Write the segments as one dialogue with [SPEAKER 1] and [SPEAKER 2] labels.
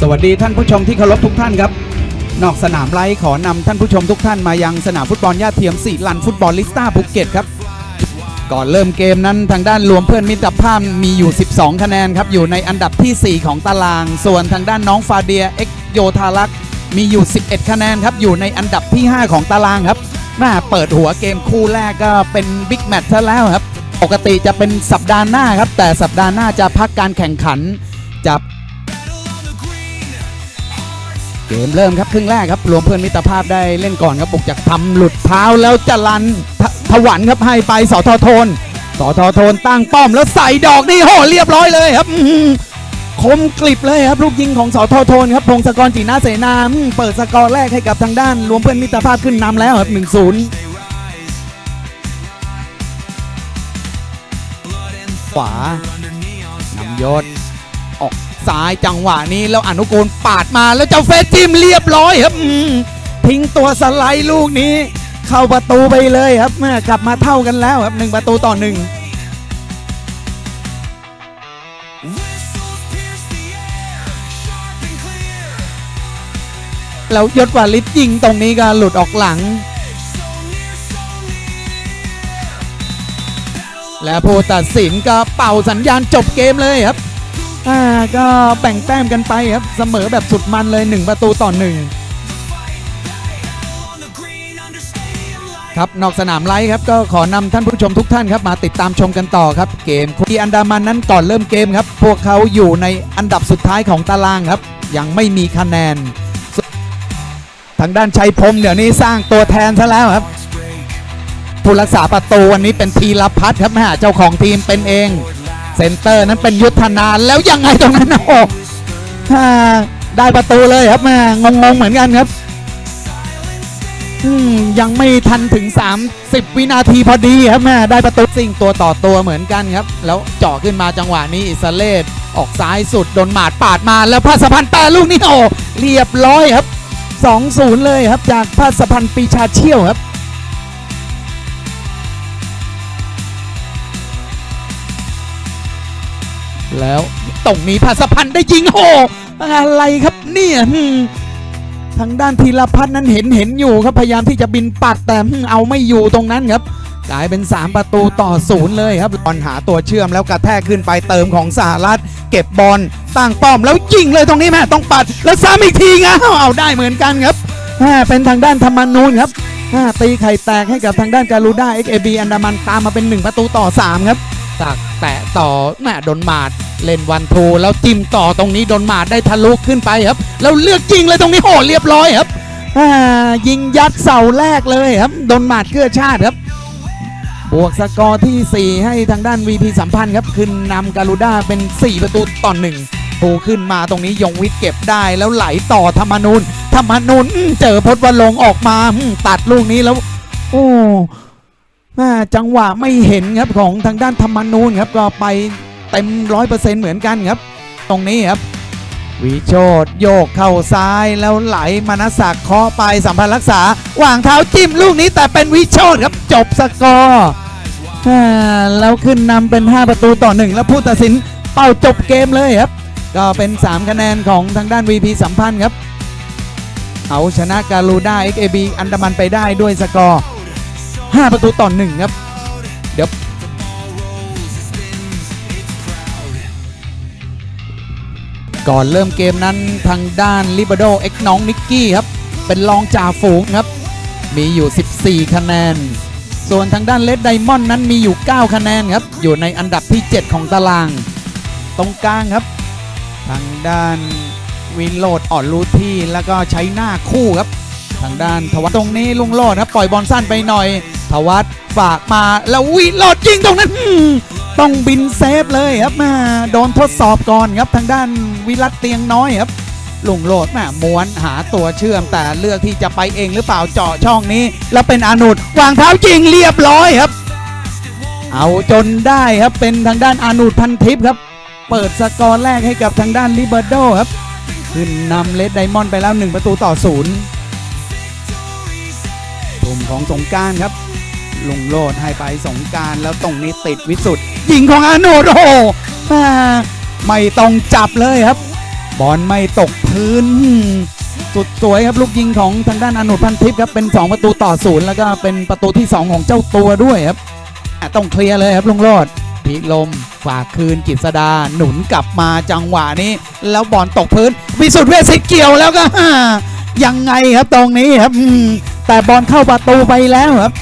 [SPEAKER 1] สวัสดีท่านผู้ชมที่เคารพทุกท่านครับ นอกสนามไลฟ์ขอนำท่านผู้ชมทุกท่านมายังสนามฟุตบอลย่าเทียมสี่ลันฟุตบอลลิสตาภูเก็ตครับ ก่อนเริ่มเกมนั้นทางด้านรวมเพื่อนมิตรภาพมีอยู่ 12 คะแนนครับ อยู่ในอันดับที่ 4 ของตาราง ส่วนทางด้านน้องฟาเดียเอ็กโยธารักษ์มีอยู่ 11 คะแนนครับ อยู่ในอันดับที่ 5 ของตารางครับแม่เปิดหัวเกมคู่แรกก็เป็นบิ๊กแมตช์ซะแล้วครับ ปกติจะเป็นสัปดาห์หน้าครับ แต่สัปดาห์หน้าจะพักการแข่งขันจะ เกมเริ่มครับครึ่งแรกครับรวมเพื่อนมิตรภาพได้เล่นก่อนครับบุกจากทำหลุดเท้าแล้วจะรันทถวันครับให้ไปสอทอโทนสอทอโทนตั้งป้อมแล้วใส่ดอกนี่โหเรียบร้อยเลยครับคมกลิบเลยครับลูกยิงของสอทอโทนครับพงศกรจีนาเสนาเปิดสกอร์แรกให้กับทางด้าน รวมเพื่อนมิตรภาพขึ้นนำแล้วครับ1 0ขวานำยศออก ซ้ายจังหวะนี้แล้วอนุกูลปาดมาแล้วเจ้าเฟสจิ้มเรียบร้อยครับอืมทิ้งตัวสไลด์ลูกนี้ เข้าประตูไปเลยครับเมื่อกลับมาเท่ากันแล้วครับหนึ่งประตูต่อหนึ่งแล้วยศวาลิศยิงตรงนี้ก็หลุดออกหลัง และผู้ตัดสินก็เป่าสัญญาณจบเกมเลยครับ อ่าก็แบ่งแต้มกันไปครับ เสมอแบบสุดมันเลย 1 ประตูต่อหนึ่งครับนอกสนามไลฟ์ครับก็ขอนำท่านผู้ชมทุกท่านครับมาติดตามชมกันต่อครับ เกมที่อันดามันนั้นก่อนเริ่มเกมครับ พวกเขาอยู่ในอันดับสุดท้ายของตารางครับ ยังไม่มีคะแนน ทางด้านชัยพรมเดี๋ยวนี้สร้างตัวแทนซะแล้วครับผู้รักษาประตูวันนี้เป็นทีรพัฒน์ครับแม่เจ้าของทีมเป็นเอง เซนเตอร์นั้นเป็นยุทธนาแล้วยังไงตรงนั้นโอ้ได้ประตูเลยครับแม่งงๆเหมือนกันครับยังไม่ทันถึง 30 วินาทีพอดีครับแม่ได้ประตูสิ่งตัวต่อตัวเหมือนกันครับ แล้วเจาะขึ้นมาจังหวะนี้อิสราเลสออกซ้ายสุดโดนหมาดปาดมาแล้วพาสพันแต่ลูกนี้โอ้เรียบร้อยครับ 2-0 เลยครับจากพาสพันปีชาเชี่ยวครับ แล้วตรงนี้ภาสพันธ์ได้ยิงโหอะไรครับเนี่ยทางด้านธีรพัฒน์นั้นเห็นเห็นอยู่ครับพยายามที่จะบินปัดแต่เอาไม่อยู่ตรงนั้นครับ กลายเป็น 3 ประตูต่อศูนย์เลยครับบอลหาตัวเชื่อมแล้วกระแทกขึ้นไปเติมของสหรัฐ เก็บบอลตั้งป้อมแล้วยิงเลยตรงนี้แม่ต้องปัด แล้วซ้ำอีกทีงเอาได้เหมือนกันครับแม่เป็นทางด้านธรรมนูนครับแม่ตีไข่แตกให้กับทางด้านการูด้า XAB อันดามันตามมาเป็น 1 ประตูต่อ 3 ครับจากแตะต่อแม่โดนมาด เล่นวันทูแล้วจิ้มต่อตรงนี้โดนหมาดได้ทะลุขึ้นไปครับ แล้วเลือกยิงเลยตรงนี้โหเรียบร้อยครับอ่ายิงยัดเสาแรกเลยครับโดนหมาดเกื้อชาติครับบวกสกอร์ที่ 4 ให้ทางด้าน VP สัมพันธ์ครับขึ้นนำการูด้าเป็น 4 ประตูต่อหนึ่งโผขึ้นมาตรงนี้ยงวิทย์เก็บได้แล้วไหลต่อธรรมนูนธรรมนูนเจอพจน์วันลงออกมาตัดลูกนี้แล้ว โอ้น่าจังหวะไม่เห็นครับของทางด้านธรรมนูนครับก็ไป เต็มร้อยเปอร์เซ็นต์เหมือนกันครับ ตรงนี้ครับ วิโชดโยกเข้าซ้ายแล้วไหลมานศักดิ์เคาะไปสัมพันธ์รักษาวางเท้าจิ้มลูกนี้แต่เป็นวิโชดครับจบสกอร์แล้วขึ้นนำเป็น 5 ประตูต่อ 1 แล้วผู้ตัดสินเป่าจบเกมเลยครับ ก็เป็น 3 คะแนนของทางด้าน VP สัมพันธ์ครับ เอาชนะการูด้า XAB อันดามันไปได้ด้วยสกอร์ 5 ประตูต่อหนึ่งครับ เดี๋ยว ก่อนเริ่มเกมนั้นทางด้านลิเบโดเอ็กน้องนิกกี้ครับ เป็นรองจ่าฝูงครับ มีอยู่ 14 คะแนน ส่วนทางด้านเลดไดมอนด์นั้นมีอยู่ 9 คะแนนครับ อยู่ในอันดับที่ 7 ของตาราง ตรงกลางครับ ทางด้านวินโลดอ่อนรูที่แล้วก็ใช้หน้าคู่ครับ ทางด้านทวัตตรงนี้ลุงโลดครับ ปล่อยบอลสั้นไปหน่อยทวัตฝากมาแล้ววินโลดยิงตรงนั้น ต้องบินเซฟเลยครับมาโดนทดสอบก่อนครับทางด้านวิรัตเตียงน้อยครับลุงโลดแม่ม้วนหาตัวเชื่อมแต่เลือกที่จะไปเองหรือเปล่าเจาะช่องนี้ แล้วเป็นอนุดวางเท้ายิงเรียบร้อยครับ เอาจนได้ครับเป็นทางด้านอนุดพันทิพย์ครับ เปิดสกอร์แรกให้กับทางด้านลิเบรโดครับขึ้นนำเลดไดมอนด์ไปแล้ว 1 ประตูต่อศูนย์กลุ่มของสงการครับ ลุงโลดให้ไปสงการแล้วตรงนี้ติดวิสุทธ์ยิงของอาโนดโอฮ่าไม่ต้องจับเลยครับ บอลไม่ตกพื้น สุดสวยครับลูกยิงของทางด้านอนุพันทิพย์ครับเป็น2ประตูต่อศูนย์แล้วก็เป็นประตูที่ 2 ของเจ้าตัวด้วยครับต้องเคลียร์เลยครับลุงโรดพีกลมฝากคืนกิษดาหนุนกลับมาจังหวะนี้ แล้วบอลตกพื้นวิสุทธ์เวสิทเกี่ยวแล้วก็ยังไงครับตรงนี้ครับแต่บอลเข้าประตูไปแล้วครับ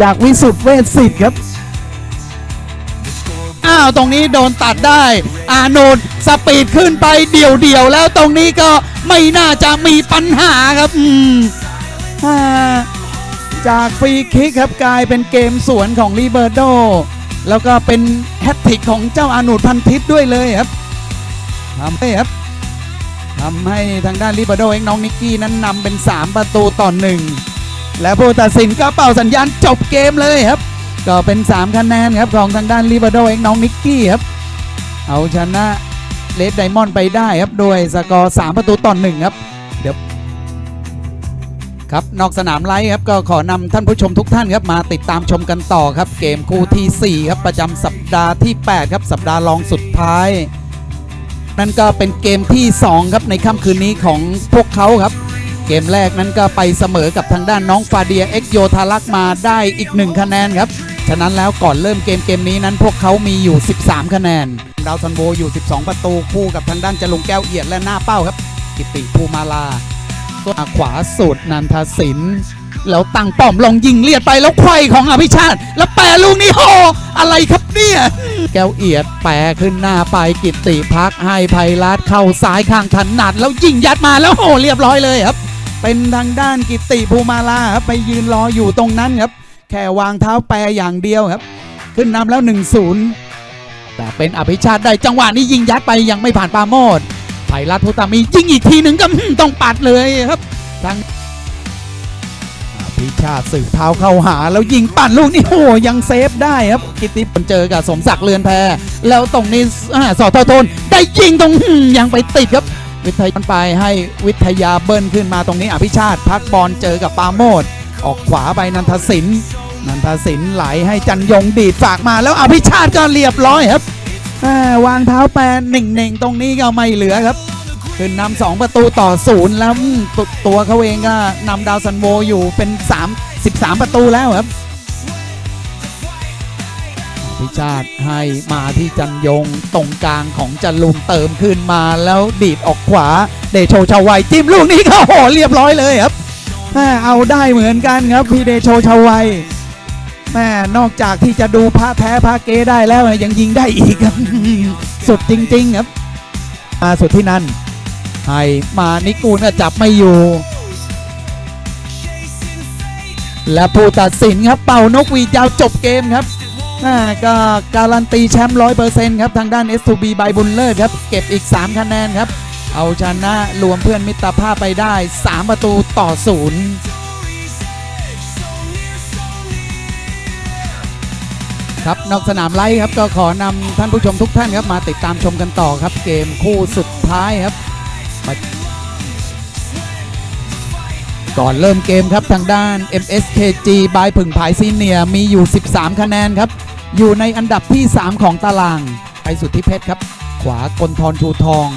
[SPEAKER 1] จากวิสุทธิ์เวชสิทธิ์ครับ อ้าว ตรงนี้โดนตัดได้ อาโนนสปีดขึ้นไปเดี่ยวๆแล้วตรงนี้ก็ไม่น่าจะมีปัญหาครับอืมอ่าจากฟรีคิกครับกลายเป็นเกมสวนของลีเบอร์โด แล้วก็เป็นแฮตทริกของเจ้าอานุพันทิพย์ด้วยเลยครับทำให้ครับทำให้ทางด้านลีเบอร์โดเองน้องนิกกี้นั้นนำเป็น 3 ประตูต่อหนึ่ง และผู้ตัดสินก็เป่าสัญญาณจบเกมเลยครับ ก็เป็น 3 คะแนนครับ ของทางด้านลิเบอร์โดเองน้องนิกกี้ครับ เอาชนะเลดไดมอนด์ไปได้ครับ โดยสกอร์ 3 ประตูต่อหนึ่งครับ เดี๋ยวครับนอกสนามไลฟ์ครับก็ขอนำท่านผู้ชมทุกท่านครับมาติดตามชมกันต่อครับ เกมคู่ทีสี่4 ครับประจำสัปดาห์ที่ 8 ครับ สัปดาห์รองสุดท้าย นั่นก็เป็นเกมที่ 2 ครับในค่ำคืนนี้ของพวกเขาครับ เกมแรกนั้นก็ไปเสมอกับทางด้านน้องฟาเดียเอ็กโยทารักมาได้อีก1คะแนนครับ ฉะนั้นแล้วก่อนเริ่มเกมเกมนี้นั้นพวกเขามีอยู่ 13 คะแนน ดาวซันโบอยู่ 12 ประตูคู่กับทางด้านจลุงแก้วเอียดและหน้าเป้าครับ กิติภูมาลาตัวขวาสุดนันทศินแล้วตั้งป้อมลงยิงเลียดไปแล้วไขว้ของอภิชาติ แล้วแปรลูกนี้โหอะไรครับเนี่ยแก้วเอียดแปรขึ้นหน้าไปกิติพักให้ไพรัตเข้าซ้ายข้างถนัดแล้วยิงยัดมาแล้วโหเรียบร้อยเลยครับ เป็นทางด้านกิติภูมาลาครับไปยืนรออยู่ตรงนั้นครับ แค่วางเท้าแปรอย่างเดียวครับ ขึ้นนำแล้ว 1-0 แต่เป็นอภิชาติได้จังหวะนี้ยิงยัดไปยังไม่ผ่านปาโมดไผ่รัฐพุตามียิงอีกทีหนึ่งก็ต้องปัดเลยครับทางอภิชาติสืบเท้าเข้าหาแล้วยิงปั่นลูกนี้โอ้โหยังเซฟได้ครับ กิติพลเจอกับสมศักดิ์เรือนแพรแล้วตรงนี้อ่าสอทอทนได้ยิงตรงยังไปติดครับ วิทยาไปให้วิทยาเบิ้ลขึ้นมาตรงนี้อภิชาติพักบอลเจอกับปาโมดออกขวาไปนันทศินนันทศินไหลให้จันยงดีดฝากมาแล้วอภิชาติก็เรียบร้อยครับวางเท้าแปรหนึ่งหนึ่งตรงนี้ก็ไม่เหลือครับขึ้นนำสองประตูต่อศูนย์แล้วตตัวเขาเองก็นำดาวซันโวอยู่เป็น 3 13 ประตูแล้วครับิชาติให้มาที่จันยงตรงกลางของจันลุงเติมขึ้นมาแล้วดีดออกขวาเดโชชาวไวจิ้มลูกนี้ก็โอ้โหเรียบร้อยเลยครับแม่เอาได้เหมือนกันครับพี่เดโชชาวไวแม่นอกจากที่จะดูพระแท้พระเกได้แล้วยังยิงได้อีกครับสุดจริง ๆ ครับมาสุดที่นั่นให้มานิกูลก็จับไม่อยู่และผู้ตัดสินครับเป่านกวีดาวจบเกมครับ อ่าก็การันตีแชมป์ร้อยเปอร์เซ็นต์ครับ ทางด้าน S2B ใบบุญเลิศครับ เก็บอีก 3 คะแนนครับ เอาชนะรวมเพื่อนมิตรภาพไปได้ 3 ประตูต่อศูนย์ครับนอกสนามไลฟ์ครับก็ขอนำท่านผู้ชมทุกท่านครับมาติดตามชมกันต่อครับ เกมคู่สุดท้ายครับ ก่อนเริ่มเกมครับทางด้าน MSKG บายผึ่งผายซีเนียร์มีอยู่ 13 คะแนนครับ อยู่ในอันดับที่ 3 ของตาราง ไปสุดที่เพชรครับ ขวากลทรชูทอง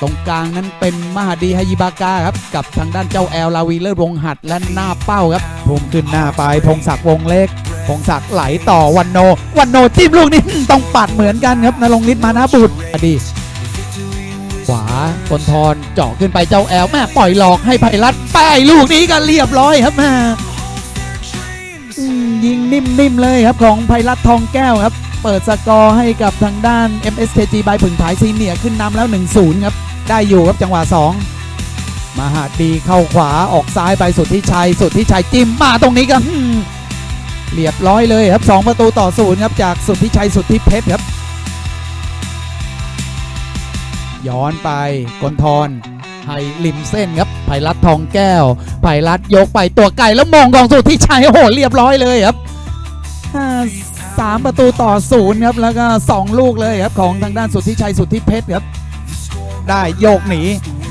[SPEAKER 1] ตรงกลางนั้นเป็นมหาดีฮายิบากาครับ กับทางด้านเจ้าแอลลาวีเลอร์วงหัดและหน้าเป้าครับพุ่มขึ้นหน้าไปพงศักดิ์วงเล็กพงศักดิ์ไหลต่อวันโน วันโนจิ้มลูกนี้ต้องปัดเหมือนกันครับนรงฤทธิ์มานะบุตรอดีข วากลทรเจาะขึ้นไปเจ้าแอลแม่ปล่อยหลอกให้ไพรัตป้ายลูกนี้ก็เรียบร้อยครับแม่ยิงนิ่มๆเลยครับของไพรัตทองแก้วครับ เปิดสกอร์ให้กับทางด้าน MSKG บายผึ่งผายซีเนียขึ้นนำแล้ว 1-0 ครับ ได้อยู่ครับจังหวะ 2 มาหาดีเข้าขวาออกซ้ายไปสุดที่ชัยสุดที่ชัยจิ้มมาตรงนี้ก็เรียบร้อยเลยครับ 2 ประตูต่อศูนย์ครับจากสุดที่ชัยสุดที่เพชรครับ ย้อนไปกลทรให้ริมเส้นครับไผ่รัดทองแก้วไผ่รัดยกไปตัวไก่แล้วมงกองสุดที่ชัยโอ้โหเรียบร้อยเลยครับสามประตูต่อศูนย์ครับแล้วก็สองลูกเลยครับของทางด้านสุดที่ชัยสุดที่เพชรครับได้โยกหนี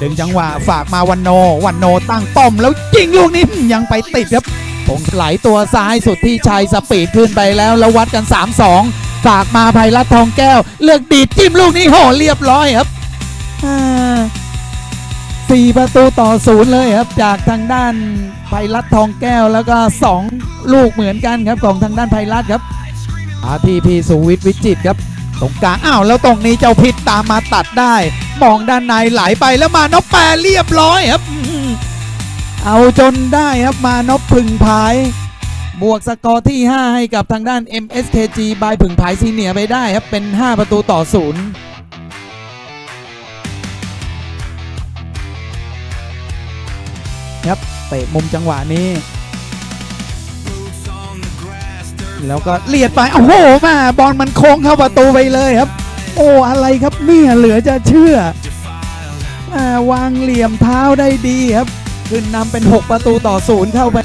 [SPEAKER 1] ดึงจังหวะฝากมาวันโน วันโนตั้งป้อมแล้วยิงลูกนี้ยังไปติดครับผมไหลตัวซ้ายสุดที่ชัยสปีดขึ้นไปแล้วแล้ววัดกัน 3-2 ฝากมาไพรัตทองแก้ว เลือกดีดจิ้มลูกนี้โหเรียบร้อยครับ อ่ประตูต่อศูนย์เลยครับ จากทางด้านไพรัตทองแก้วแล้วก็ 2 ลูกเหมือนกันครับของทางด้านไพรัตครับอาทีพีสุวิทย์วิจิตครับ ตรงกลางอ้าวแล้วตรงนี้เจ้าพิษตามมาตัดได้ มองด้านในไหลไปแล้วมานพแปรเรียบร้อยครับเอาจนได้ครับมานพพึ่งพาย บวกสกอร์ที่ 5 ให้กับทางด้าน MSKG บายผึ่งผายซีเนียไปได้ครับเป็น 5 ประตูต่อศูนย์ ครับเตะมุมจังหวะนี้ แล้วก็เลียดไปโอ้โหมาบอลมันโค้งเข้าประตูไปเลยครับ โอ้อะไรครับเนี่ยเหลือจะเชื่อม่วางเหลี่ยมเท้าได้ดีครับขึ้นนำเป็น 6 ประตูต่อศูนย์เข้าไป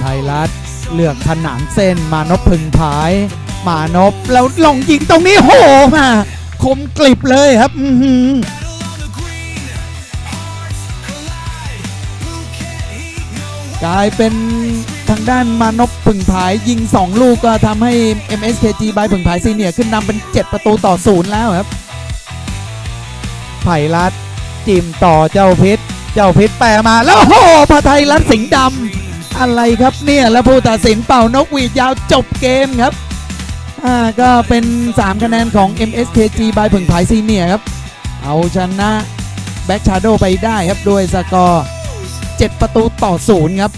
[SPEAKER 1] ไทยรัฐเลือกขนานเส้นมานพพึงผาย มานพแล้วลงยิงตรงนี้โหมาคมกลิบเลยครับ อื กลายเป็นทางด้านมานพพึงผายยิง 2 ลูกก็ทำให้ MSKG บายพึงผายซีเนียขึ้นนำเป็น 7 ประตูต่อศูนย์แล้วครับ ไผ่รัฐจิมต่อเจ้าเพชร เจ้าเพชรแปรมาแล้วโอ้โหพระไทยรัฐสิงห์ดำอะไรครับเนี่ยแล้วผู้ตัดสินเป่านกหวีดยาวจบเกมครับ อ่าก็เป็น 3 คะแนนของ MSKG บายผึ่งผายซีเนียครับ เอาชนะแบ็กชาโดไปได้ครับด้วยสกอร์ 7 ประตูต่อศูนย์ครับ